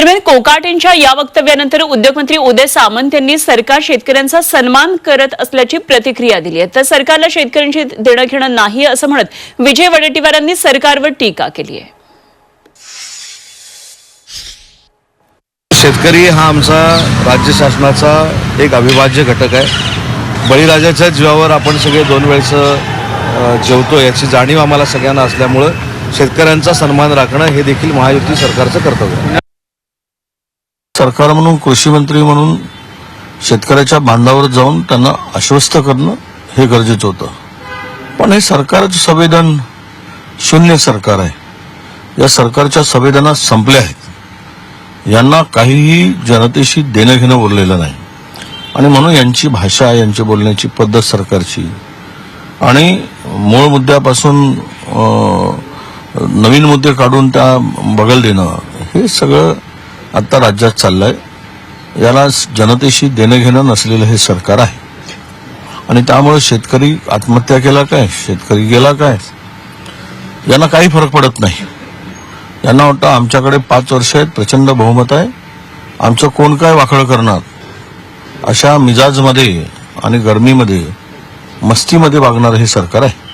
दरम्यान कोकाटेंच्या या वक्तव्यानंतर उद्योगमंत्री उदय सामंत यांनी सरकार शेतकऱ्यांचा सन्मान करत असल्याची प्रतिक्रिया दिली आहे. तर सरकारला शेतकऱ्यांची देणं घेणं नाही असं म्हणत विजय वडेट्टीवारांनी सरकारवर टीका केली आहे. शेतकरी हा आमचा राज्य शासनाचा एक अविभाज्य घटक आहे. बळीराजाच्या जीवावर आपण सगळे दोन वेळचं जेवतो याची जाणीव आम्हाला सगळ्यांना असल्यामुळं शेतकऱ्यांचा सन्मान राखणं हे देखील महायुती सरकारचं कर्तव्य आहे. सरकार म्हणून कृषी मंत्री म्हणून शेतकऱ्याच्या बांधावर जाऊन त्यांना आश्वस्त करणं हे गरजेचं होतं. पण हे सरकारचं संवेदन शून्य सरकार आहे. या सरकारच्या संवेदना संपल्या आहेत. यांना काहीही जनतेशी देणं घेणं उरलेलं नाही. आणि म्हणून यांची भाषा यांची बोलण्याची पद्धत सरकारची. आणि मूळ मुद्द्यापासून नवीन मुद्दे काढून त्या बगल देणं हे सगळं आता राज्यात चाललंय. याला जनतेशी देणं घेणं नसलेलं हे सरकार आहे. आणि त्यामुळे शेतकरी आत्महत्या केला काय? शेतकरी गेला काय? यांना काही फरक पडत नाही. यांना वाटतं आमच्याकडे पाच वर्ष आहेत प्रचंड बहुमत आहे. आमचं कोण काय वाखळ करणार? अशा मिजाजमध्ये आणि गरमीमध्ये मस्तीमध्ये वागणारं हे सरकार आहे.